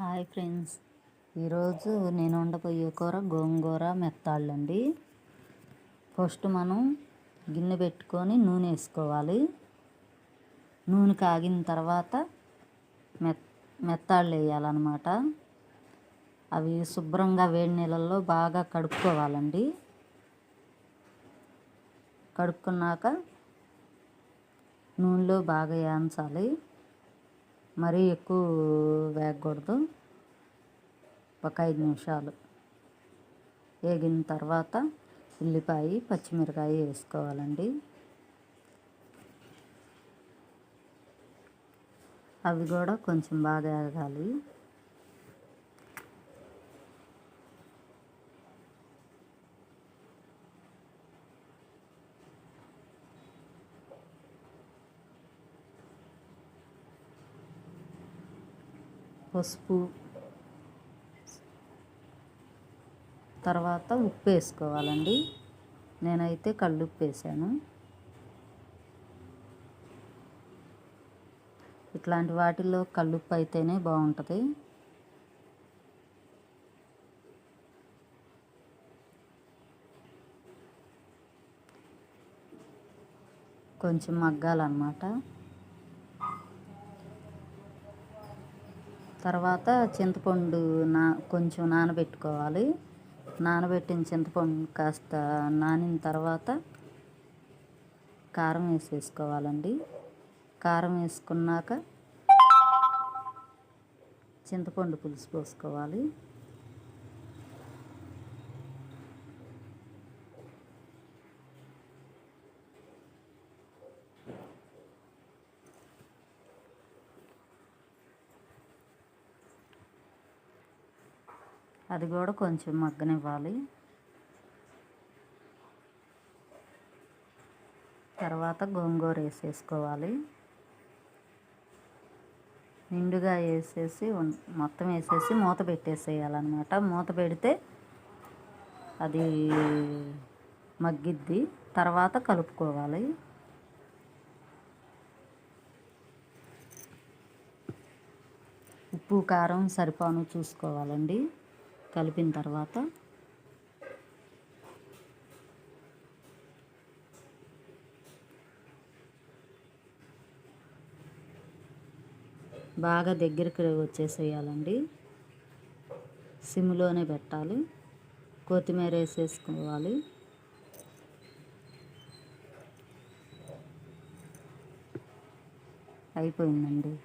Hi friends. ఈరోజు నేను వండబోయే కూర గోంగూర మెత్తాళ్ళండి. ఫస్ట్ మనం గిన్నె పెట్టుకొని నూనె వేసుకోవాలి. నూనె కాగిన తర్వాత మెత్ మెత్తాళ్ళు వేయాలన్నమాట. అవి శుభ్రంగా వేడి నీళ్ళల్లో బాగా కడుక్కోవాలండి. కడుక్కున్నాక నూనెలో బాగా వేయించాలి మరీ ఎక్కువ వేగకూడదు. ఒక ఐదు నిమిషాలు. వేగిన తర్వాత ఉల్లిపాయ పచ్చిమిరకాయ వేసుకోవాలండి. అవి కూడా కొంచెం బాగా వేగాలి. పసుపు తర్వాత ఉప్పు వేసుకోవాలండి. నేనైతే కళ్ళుప్పు వేసాను. ఇట్లాంటి వాటిల్లో కళ్ళుప్పు అయితేనే బాగుంటుంది. కొంచెం మగ్గాలన్నమాట. తర్వాత చింతపండు నా కొంచెం నానబెట్టుకోవాలి. నానబెట్టిన చింతపండు కాస్త నానిన తర్వాత కారం వేసేసుకోవాలండి. కారం వేసుకున్నాక చింతపండు పులుసు పోసుకోవాలి. అది కూడా కొంచెం మగ్గనివ్వాలి. తర్వాత గోంగూర వేసేసుకోవాలి. నిండుగా వేసేసి మొత్తం వేసేసి మూత పెట్టేసేయాలన్నమాట. మూత పెడితే అది మగ్గిద్ది. తర్వాత కలుపుకోవాలి. ఉప్పు కారం సరిపాను చూసుకోవాలండి. కలిపిన తర్వాత బాగా దగ్గరికి వచ్చేసేయాలండి. సిమ్లోనే పెట్టాలి. కొత్తిమీర వేసేసుకోవాలి. అయిపోయిందండి.